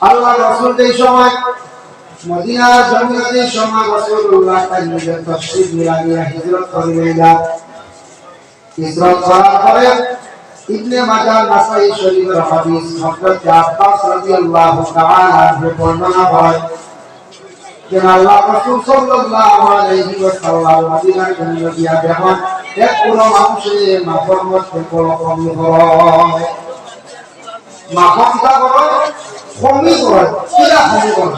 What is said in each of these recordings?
আল্লাহ রসুল যেই সময় মদিনার জমিনে সময় রসুল্লাহ তার নিজের তফসিল মিলানিয়া হিজরত করার পরে ইবনে মাজাহ নাসাই শরীফের হাদিস হযরত আব্বাস রাদিয়াল্লাহু তাআলা বর্ণনা যে আল্লাহ রাসূল সাল্লাল্লাহু আলাইহি ওয়াসাল্লাম মদিনার জমিনে দেখেন এক পুরো মানুষের কিতা করে করে।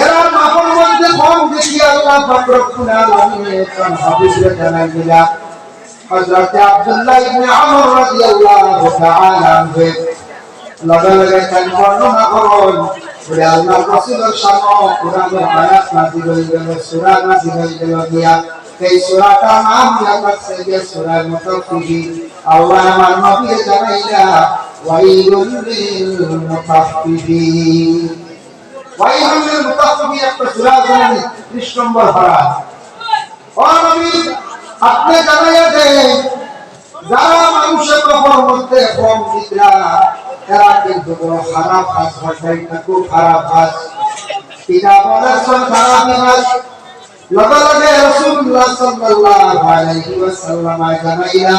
এরা মাফর মধ্যে কম দেখি আল্লাহ পাক রব্বুল আলামিন কোন হাদিসে জানাই দিলা। হযরত আব্দুল্লাহ ইবনে আমর রাদিয়াল্লাহু তাআলা আনহু। লগে লগে তার বর্ণনা করুন। বলে আল্লাহ রাসূলের সামনে কোরআনের আয়াত নাযিল হয়ে গেল, সূরা নাযিল গেল নাম আল্লাহ আমার নবীকে জানাইলা লিল মুতাফফিফিন ওয়াইলুল একটা সূরা জানেন 30 নম্বর পারা ও নবী আপনি জানাইয়া দেন খারাপ এটা এটা বলেছেন খারাপ কাজ লগে লগে রাসূলুল্লাহ সাল্লাল্লাহু আলাইহি ওয়াসাল্লাম জানাইলা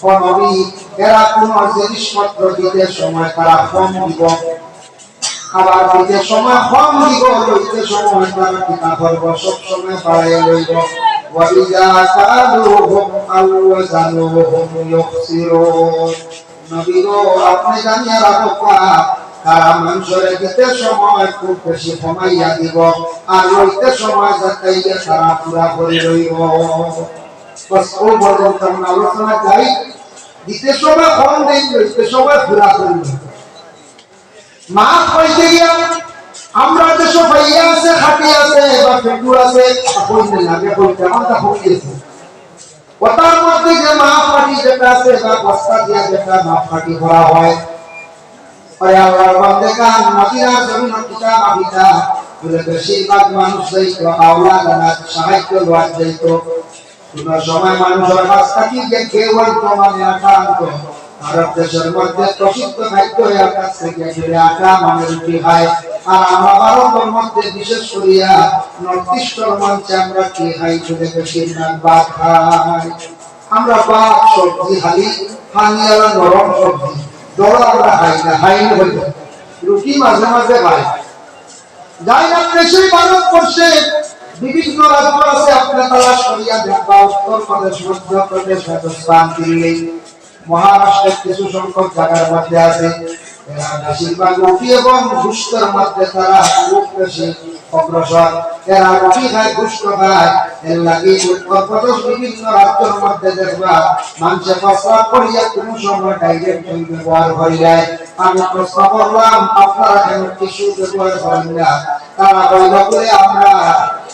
ফনবি এরা কোন জিনিসপত্র দিতে সময় তারা কম দিব আবার দিতে সময় কম দিব লইতে সময় তারা কিনা করব সব সময় বাড়াই লইব وإذا كالوهم أو وزنوهم يخسرون নবী গো আপনি জানিয়ে রাখো তারা মানুষের দিতে সময় খুব বেশি কমাইয়া দিব আর লইতে সময় যাতাইলে তারা পুরা করে রইব বাস ও পর্যন্ত আমরা আলোচনা যাই দিতে সময় কম দেই লইতে সময় পুরা করে মাছ পাইতে গিয়া আমরা যে সব ভাইয়া আছে খাটি আছে বা ফেটু আছে কইতে লাগে কইতে আমরা কইতেছি ওটার মধ্যে যে মাছ ফাটি যেটা আছে বা বস্তা দিয়া যেটা মাছ ফাটি করা হয় সাহায্য সময় মানুষের কাছ থেকে যে কেউ মানে আটা ভারত দেশের মধ্যে প্রসিদ্ধ খাদ্য এর কাছ থেকে ফিরে আটা মানে রুটি খায় আর আমরা ভারতের মধ্যে বিশেষ করিয়া নর্থ মঞ্চে আমরা কি খাই চলে বেশিরভাগ ভাত খাই আমরা ভাত সবজি খালি হানিয়ালা নরম সবজি। দড়া আমরা খাই না না বলতে রুটি মাঝে মাঝে খাই যাই না দেশে ভারতবর্ষে বিভিন্ন রাজ্য আছে আপনি তালাশ করিয়া দেখবা উত্তর প্রদেশ মধ্যপ্রদেশ রাজস্থান, দিল্লি, মহারাষ্ট্রের কিছু সংখ্যক জায়গার মধ্যে আছে। তারা আপনারা কেন ব্যবহার করেন না। তারা বইল করে আমরা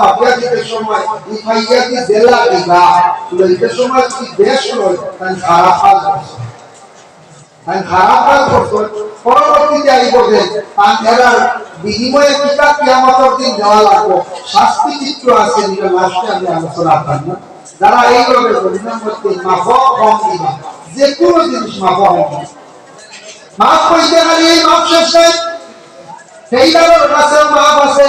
মাপিয়া দিতে সময় ই খাইয়া কি দেলা দিবা লইতে সময় কি বেশ লই তাই খারাপ কাজ তাই খারাপ কাজ করছে। পরবর্তীতে আইব যে এরার বিনিময়ে কিতাব কিয়ামতের দিন দেওয়া লাগবো। শাস্তি চিত্র আছে, যেটা লাস্টে আমি আলোচনা করব। যারা এইভাবে গরিবের মধ্যে মাফ কম দিবা যে কোনো জিনিস মাফ হবে মাফ কইতে গেলে এই মাফ শেষ নাই টেইলারের কাছে মাপ আছে।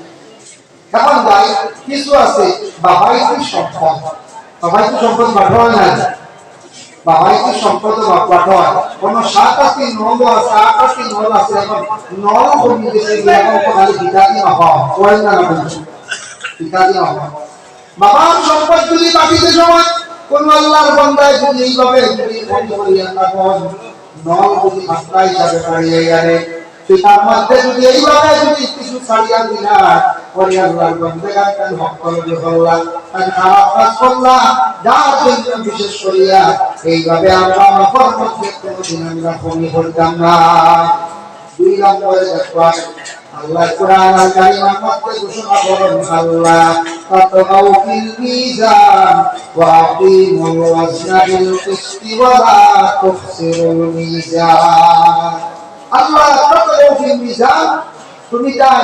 এখন যাই কিছু আছে। বাবাই সম্পদ? বাবাই কি সম্পদ পাঠায় না বাবাই সম্পদ পাঠায় কোন সাত আটটি নল আছে আট নল আছে, এখন নল কমি গেছে এখন খালি পিতা দিয়ে হওয়া কয় না না বলছি পিতা দিয়ে হওয়া বাবার সম্পদ যদি বাকিতে সময় কোন আল্লাহর বন্দায় যদি এইভাবে যদি বন্ধ করিয়া তখন নল যদি মাত্রা হিসাবে দাঁড়িয়ে গেলে পিতার মধ্যে যদি এইভাবে যদি কিছু ছাড়িয়া দিলা পরে আল্লাহর বন্দেগান তার হক খারাপ কাজ যার জন্য বিশেষ করিয়া এইভাবে আমরা নফর কমি করতাম না দুই নম্বরে দেখবেন আল্লাহ কোরআন আল কারিমের মধ্যে ঘোষণা করেন আল্লাহ তাতগাউ ফিল মিজান ওয়া আকিমুল ওয়াজনা বিল কিসতি তুমি তাই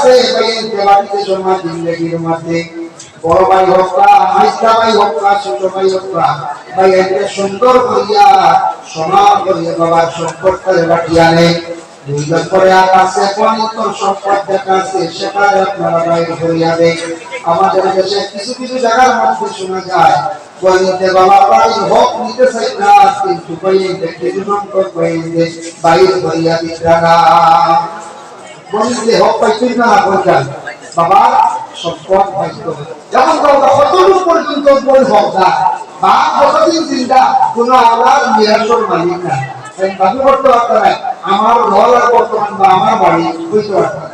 আছে ভাইয়ের দেবাটিতে জমা জিন্দগির মধ্যে। বড় ভাই হোক মাইস্তা ভাই হোক ছোট ভাই হোক ভাই এতে সুন্দর করিয়া সমান করিয়া বাবার সম্পদটা বাটি আনে। দুই বছর পরে আকাশে পনিতর সম্পদ দেখা আছে আপনারা বাইরে করিয়া দেয় আমাদের দেশে কিছু কিছু জায়গার মধ্যে শোনা যায় বইতে বাবা বাড়ি হোক নিতে চাই না, কিন্তু বইতে কিছু নম্বর বইতে বাইরে করিয়া দিতে না। বলিতে হোক পাইতেন না বলছেন চিন্তা কোনো? আলাদ নিরাশর মালিক না তাই আমার ঘর আর বর্তমান বুঝতে পারতো না।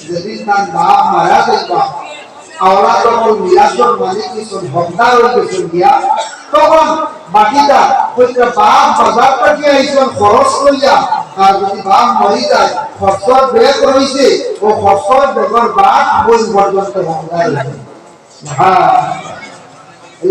যেদিন তার বাপ মারা যাইবা আওলা যখন নিরাশর গিয়া, তখন বাকিটা কইটা বাপ বাজার খরচ করিয়া আর যদি বাপ মরি যায় খরচর বেগ রয়েছে ও খরচর বেগর বাদ বই পর্যন্ত হ্যাঁ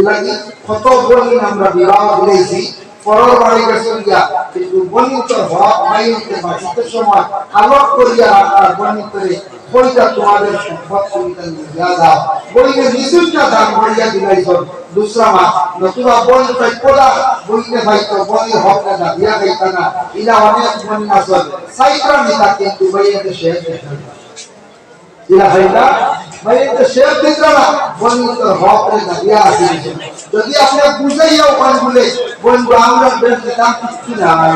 লাগি কত বই আমরা বিবাহ দিয়েছি পরের বাড়ি গেছে গিয়া কিন্তু বনিত হক মাইতে বাঁচিতে সময় আলোক করিয়া রাখার বনিতরে কইটা তোমাদের সম্পদ করিতা নিয়া দাও বইকে নিশুল্কা দান করিয়া দিলাইছন। দুসরা মাস, নতুবা বই তাই কোলা বইতে ভাইতো বই হক না দিয়া গাইতা না, ইলা অনেক বনি আসল সাইকরা নিতা কিন্তু বইতে শেষ ইলা ভাইতে শেষ দিতা না বনিত হক না দিয়া আসিছে যদি আপনি বুঝাইয়া ওখানে বলে বলব আমরা বেশ দাম কিছু নাই